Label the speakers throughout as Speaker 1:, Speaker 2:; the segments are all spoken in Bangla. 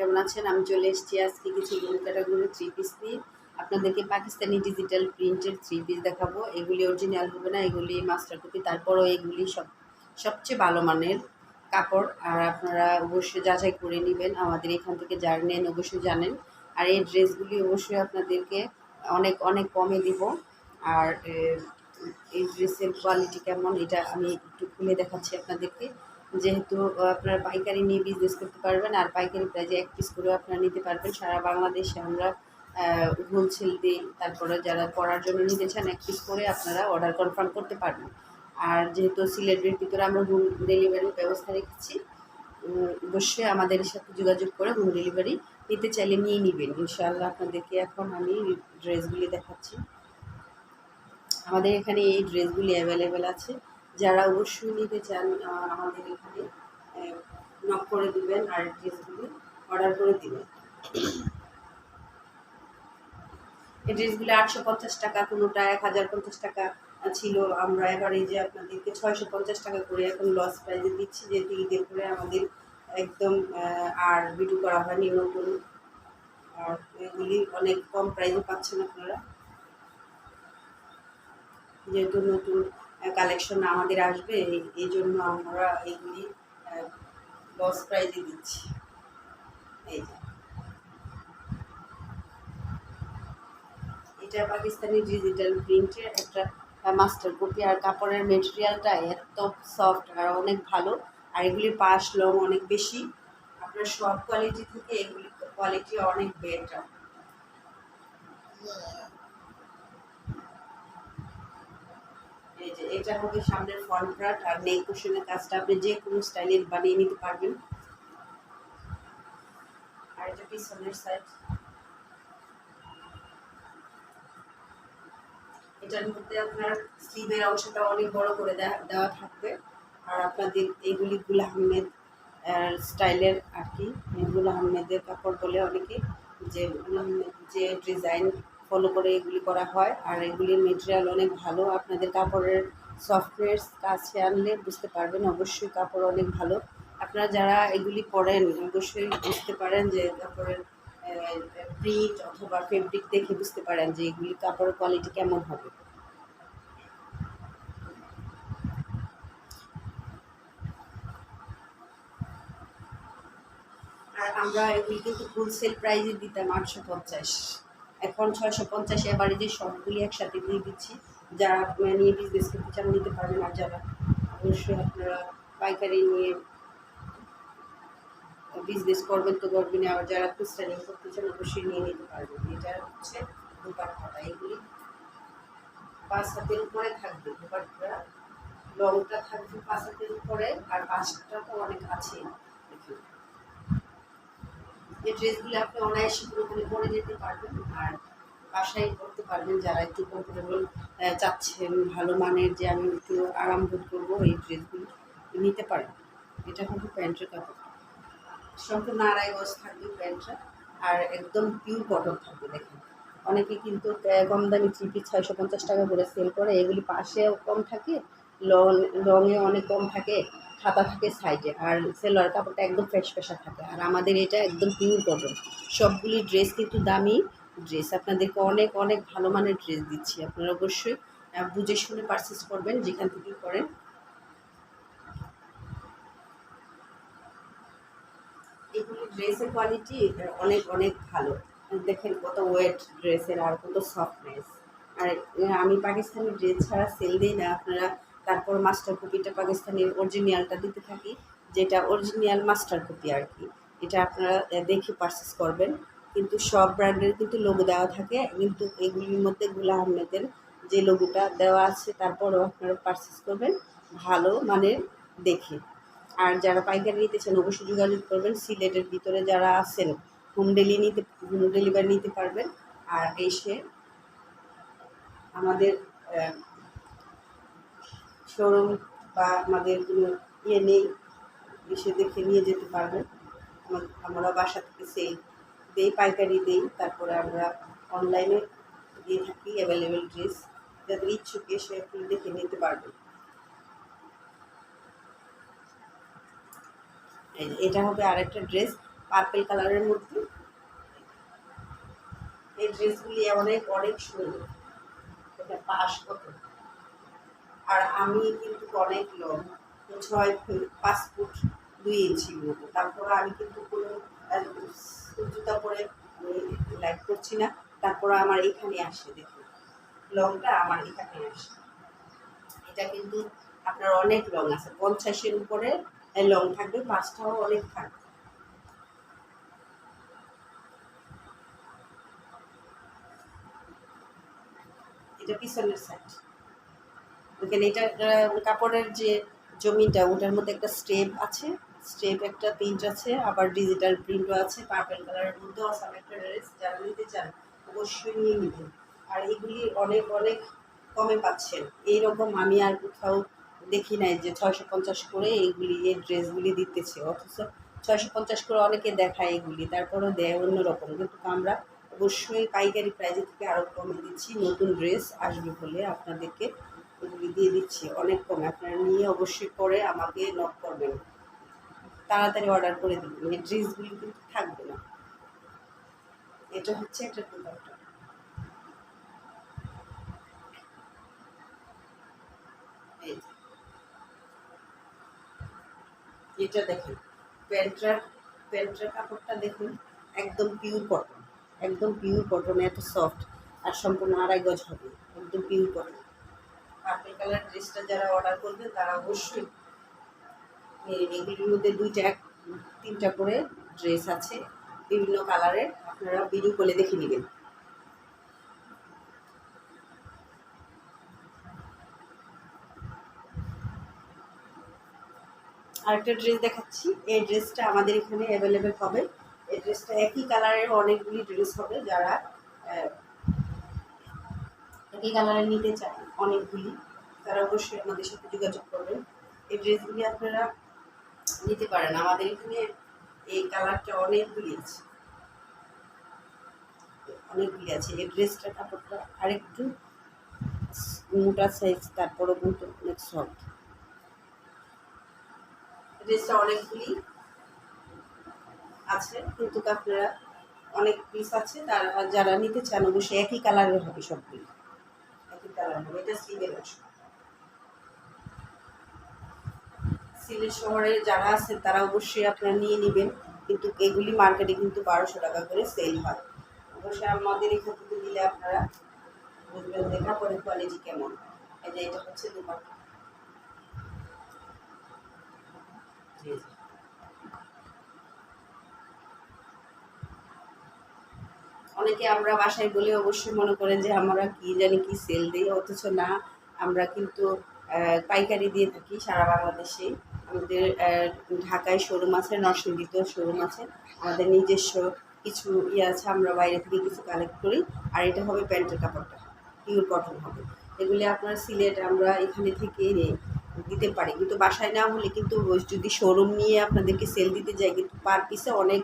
Speaker 1: কেমন আছেন? আমি চলে এসেছি আজকে কিছু ক্যাটাগরি থ্রি পিস নিয়ে। আপনাদেরকে পাকিস্তানি ডিজিটাল প্রিন্টের থ্রি পিস দেখাবো। এগুলি অরিজিনাল হবে না, এগুলি মাস্টার কপি তারপরও এগুলি সব, সবচেয়ে ভালো মানের কাপড়। আর আপনারা অবশ্যই যাচাই করে নেবেন আমাদের এখান থেকে যার নেন, অবশ্যই জানেন। আর এই ড্রেসগুলি অবশ্যই আপনাদেরকে অনেক অনেক কমে দিব। আর এই ড্রেসের কোয়ালিটি কেমন, এটা আমি একটু খুলে দেখাচ্ছি আপনাদেরকে। যেহেতু আপনারা পাইকারি নিয়ে বিজনেস করতে পারবেন আর পাইকারি প্রাইজে এক পিস করেও আপনারা নিতে পারবেন। সারা বাংলাদেশে আমরা হোলসেল দিই তারপরে যারা পড়ার জন্য নিতে চান, এক পিস করে আপনারা অর্ডার কনফার্ম করতে পারবেন। আর যেহেতু সিলেটের ভিতরে আমরা হোম ডেলিভারির ব্যবস্থা রেখেছি অবশ্যই আমাদের সাথে যোগাযোগ করে হোম ডেলিভারি নিতে চাইলে নিয়ে নেবেন। ইনশাআল্লাহ আপনাদেরকে এখন আমি ড্রেসগুলি দেখাচ্ছি। আমাদের এখানে এই ড্রেসগুলি অ্যাভেলেবেল আছে। যারা অবশ্যই নিতে চান আমাদের এখানে নক করে দিবেন আর ড্রেসগুলি অর্ডার করে দিবেন। এই ড্রেসগুলি আটশো পঞ্চাশ টাকা, কোনোটা এক হাজার পঞ্চাশ টাকা ছিল। আমরা এবার এই যে আপনাদেরকে ছয়শো পঞ্চাশ টাকা করে এখন লস প্রাইজে দিচ্ছি যেহেতু ঈদের করে আমাদের একদম আর ভিডিও করা হয়নি নতুন। আর এগুলি অনেক কম প্রাইজে পাচ্ছেন আপনারা। যেহেতু নতুন কালেকশন আমাদের আসবে, এই- জন্য আমরা এইগুলি লস প্রাইজে দিচ্ছি। এই এটা পাকিস্তানি ডিজিটাল প্রিন্টের একটা মাস্টার কপি আর কাপড়ের মেটেরিয়ালটা এত সফট আর অনেক ভালো। আর এগুলির পাশ লং অনেক বেশি। আপনার সব কোয়ালিটি থেকে এগুলি কোয়ালিটি অনেক বেটার এই যে এটা হবে সামনের ফ্রন্ট পার্ট আর নেক কুশনের কাজটা আপনি যে কোনো স্টাইলের বানিয়ে নিতে পারবেন। আর এটা পিছনের সাইড এটার মধ্যে আপনার স্লিভের অংশটা অনেক বড় করে দেওয়া থাকবে। আর আপনাদের এইগুলি গুল আহমেদ স্টাইলের আর কি। গুল আহমেদের কাপড় বলে অনেকে যে গুল আহমেদ যে ডিজাইন ফলো করে এগুলি করা হয়। আর এগুলির মেটেরিয়াল অনেক ভালো। আপনাদের কাপড়ের সফটওয়্যার কাছে আনলে বুঝতে পারবেন অবশ্যই কাপড় অনেক ভালো। আপনারা যারা এগুলি পরেন, অবশ্যই বুঝতে পারেন যে কাপড়ের প্রিন্ট অথবা ফেব্রিক দেখে বুঝতে পারেন যে এগুলি কাপড়ের কোয়ালিটি কেমন হবে। আর আমরা এগুলি কিন্তু হোলসেল প্রাইসে দিতাম আটশো পঞ্চাশ। এখন ছয়শো পঞ্চাশ এবারে যে সবগুলি একসাথে দিয়ে দিচ্ছি। যারা নিয়ে বিজনেস করতে চান নিতে পারবেন আর যারা অবশ্যই আপনারা পাইকারি নিয়ে বিজনেস করবেন তো করবেন আবার যারা খুচরা করতে চান অবশ্যই নিয়ে নিতে পারবেন। এটা হচ্ছে দুপাট্টাটা এগুলি পাঁচ হাতের উপরে থাকবে। দুপাট্টা লংটা থাকবে পাঁচ হাতের উপরে আর পাঁচটা তো অনেক আছে। এই ড্রেসগুলো আপনি অনায়াসে পুরোপুরি পরে যেতে পারবেন আর বাসায় করতে পারবেন যারা একটু কমফোর্টেবল চাচ্ছেন, ভালো মানের যে আমি একটু আরাম বোধ করব এই ড্রেসগুলো নিতে পারেন। এটা কিন্তু প্যান্টের কাপড়। সম্পূর্ণ আড়াই গজ থাকবে প্যান্টটা আর একদম পিওর কটন থাকবে দেখেন। অনেকে কিন্তু কম দামি থ্রি ছয়শো পঞ্চাশ টাকা করে সেল করে। এগুলি পাশেও কম থাকে লং লংয়ে অনেক কম থাকে। খাতা থাকে সাইডে, আর সেলোয়ার কাপড়টা একদম ফ্রেশ ফ্রেশার থাকে। আর আমাদের এটা একদম পিওর কটন সবগুলি ড্রেস কিন্তু দামি ড্রেস আপনাদেরকে অনেক অনেক ভালো মানের ড্রেস দিচ্ছি আপনারা অবশ্যই। বুঝে শুনে পারচেস করবেন, যেখান থেকে করেন। এগুলি ড্রেসের কোয়ালিটি অনেক অনেক ভালো। দেখেন কত ওয়েট ড্রেসের আর কত সফটনেস আর আমি পাকিস্তানি ড্রেস ছাড়া সেল দিই না, আপনারা তারপর মাস্টার কপিটা পাকিস্তানের অরিজিনালটা দিতে থাকি, যেটা অরিজিনাল মাস্টার কপি আর কি। এটা আপনারা দেখে পারচেস করবেন। কিন্তু সব ব্র্যান্ডের কিন্তু লোগো দেওয়া থাকে, কিন্তু এগুলির মধ্যে গুলা আহমেদের যে লোগোটা দেওয়া আছে, তারপরও আপনারা পারচেস করবেন। ভালো মানের দেখে। আর যারা পাইকারি নিতে চান, অবশ্যই যোগাযোগ করবেন। সিলেটের ভিতরে যারা আছেন হোম ডেলি নিতে হোম ডেলিভারি নিতে পারবেন। আর এসে আমাদের শোরুম বা আমাদের কোনো ইয়ে নেই, এসে দেখে নিয়ে যেতে পারবেন। আমা- আমরা বাসা থেকে সেই দেই, পাইকারি দেই, তারপরে আমরা অনলাইনে দিয়ে থাকি অ্যাভেলেবেল ড্রেস যাদের ইচ্ছুক এসে একটু দেখে নিতে যে, এটা হবে আরেকটা ড্রেস পার্পেল কালারের মধ্যে। এই ড্রেসগুলি অনেক অনেক সুন্দর। এটা পাশ কত? আর আমি কিন্তু অনেক লং ছয় ফুট, পাঁচ ফুট দুই ইঞ্চি মতো। তারপরে আমি কিন্তু কোনো জুতা পরে লাইক করছি না। তারপরে আমার এখানে আসে, দেখুন। লংটা আমার এখানে আসে। এটা কিন্তু আপনার অনেক লং আছে। পঞ্চাশের উপরে লং থাকবে, পাঁচটাও অনেক থাকবে। এটা পিছনের সাইড ওখানে এটা কাপড়ের যে জমিটা, ওটার মধ্যে একটা স্টেপ আছে। স্টেপ একটা প্রিন্ট আছে, আবার ডিজিটাল প্রিন্টও আছে পার্পেল কালারের মধ্যেও আছে একটা ড্রেস যারা নিতে চান, অবশ্যই নিয়ে নেবেন। আর এগুলি অনেক অনেক কমে পাচ্ছেন। এইরকম আমি আর কোথাও দেখি নাই যে ছয়শো পঞ্চাশ করে এইগুলি, এই ড্রেসগুলি দিতেছে। অথচ ছয়শো পঞ্চাশ করে অনেকে দেখায় এগুলি, তারপরেও দেয় অন্যরকম। কিন্তু আমরা অবশ্যই পাইকারি প্রাইজে থেকে আরও কমে দিচ্ছি। নতুন ড্রেস আসবে বলে আপনাদেরকে এগুলি দিয়ে দিচ্ছি, অনেক কমে। আপনারা নিয়ে অবশ্যই পরে আমাকে নক করবেন। তাড়াতাড়ি অর্ডার করে দেবেন। এই ড্রেসগুলি কিন্তু থাকবে না। এটা হচ্ছে একটা যে। এটা দেখুন প্যান্টটার প্যান্টটার কাপড়টা দেখুন, একদম পিওর কটন একদম পিওর কটন এত সফট আর সম্পূর্ণ আড়াই গজ হবে। একদম পিওর কটন পার্পল কালার ড্রেসটা যারা অর্ডার করবে, তারা অবশ্যই এগুলির মধ্যে দুইটা এক তিনটা করে ড্রেস আছে, বিভিন্ন কালারের আপনারা ভিডিও করে দেখে নেবেন। আরেকটা ড্রেস দেখাচ্ছি, এই ড্রেসটা আমাদের এখানে অ্যাভেলেবেল হবে। এই ড্রেসটা একই কালারের অনেকগুলি ড্রেস হবে যারা একই কালারের নিতে চান অনেকগুলি। তারা অবশ্যই আমাদের সাথে যোগাযোগ করবেন। এই ড্রেসগুলি আপনারা নিতে পারেন। আমাদের এখানে এই কালারটা অনেকগুলি আছে। অনেকগুলি আছে। এই ড্রেসটার কাপড়টা আরেকটু মোটা সাইজ তারপরেও কিন্তু অনেক সফট ড্রেসটা অনেকগুলি আছে, কিন্তু আপনারা অনেক পিস আছে। তারা, যারা নিতে চান, অবশ্যই একই কালারের হবে সবগুলি। কালার এটা সিলের সিলেট শহরে যারা আছে তারা অবশ্যই আপনারা নিয়ে নেবেন। কিন্তু এগুলি মার্কেটে কিন্তু বারোশো টাকা করে সেল হয়। অবশ্যই আমাদের এখান থেকে দিলে আপনারা বুঝবেন যে কাপড়ের কোয়ালিটি কেমন। এই যে এটা হচ্ছে দুপাট্টা। অনেকে আমরা বাসায় বলে অবশ্যই মনে করেন যে আমরা কি জানি কি সেল দিই, অথচ না, আমরা কিন্তু পাইকারি দিয়ে থাকি সারা বাংলাদেশে। আমাদের ঢাকায় শোরুম আছে, নরসিংদীতেও শোরুম আছে। আমাদের নিজস্ব কিছু ইয়ে আছে, আমরা বাইরে থেকে কিছু কালেক্ট করি। আর এটা হবে প্যান্টের কাপড়টা পিওর কটন হবে। এগুলি আপনার সিলেট আমরা এখানে থেকে দিতে পারি। কিন্তু বাসায় না হলে কিন্তু যদি শোরুম নিয়ে আপনাদেরকে সেল দিতে যাই কিন্তু পার পিসে অনেক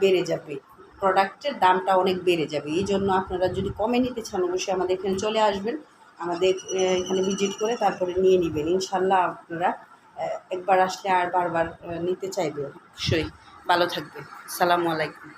Speaker 1: বেড়ে যাবে। প্রোডাক্টের দামটা অনেক বেড়ে যাবে। এই জন্য আপনারা যদি কমে নিতে চান, অবশ্যই আমাদের এখানে চলে আসবেন। আমাদের এখানে ভিজিট করে তারপরে নিয়ে নেবেন। ইনশাল্লাহ আপনারা একবার আসলে আর বারবার নিতে চাইবেন। অবশ্যই। ভালো থাকবে সালামু আলাইকুম।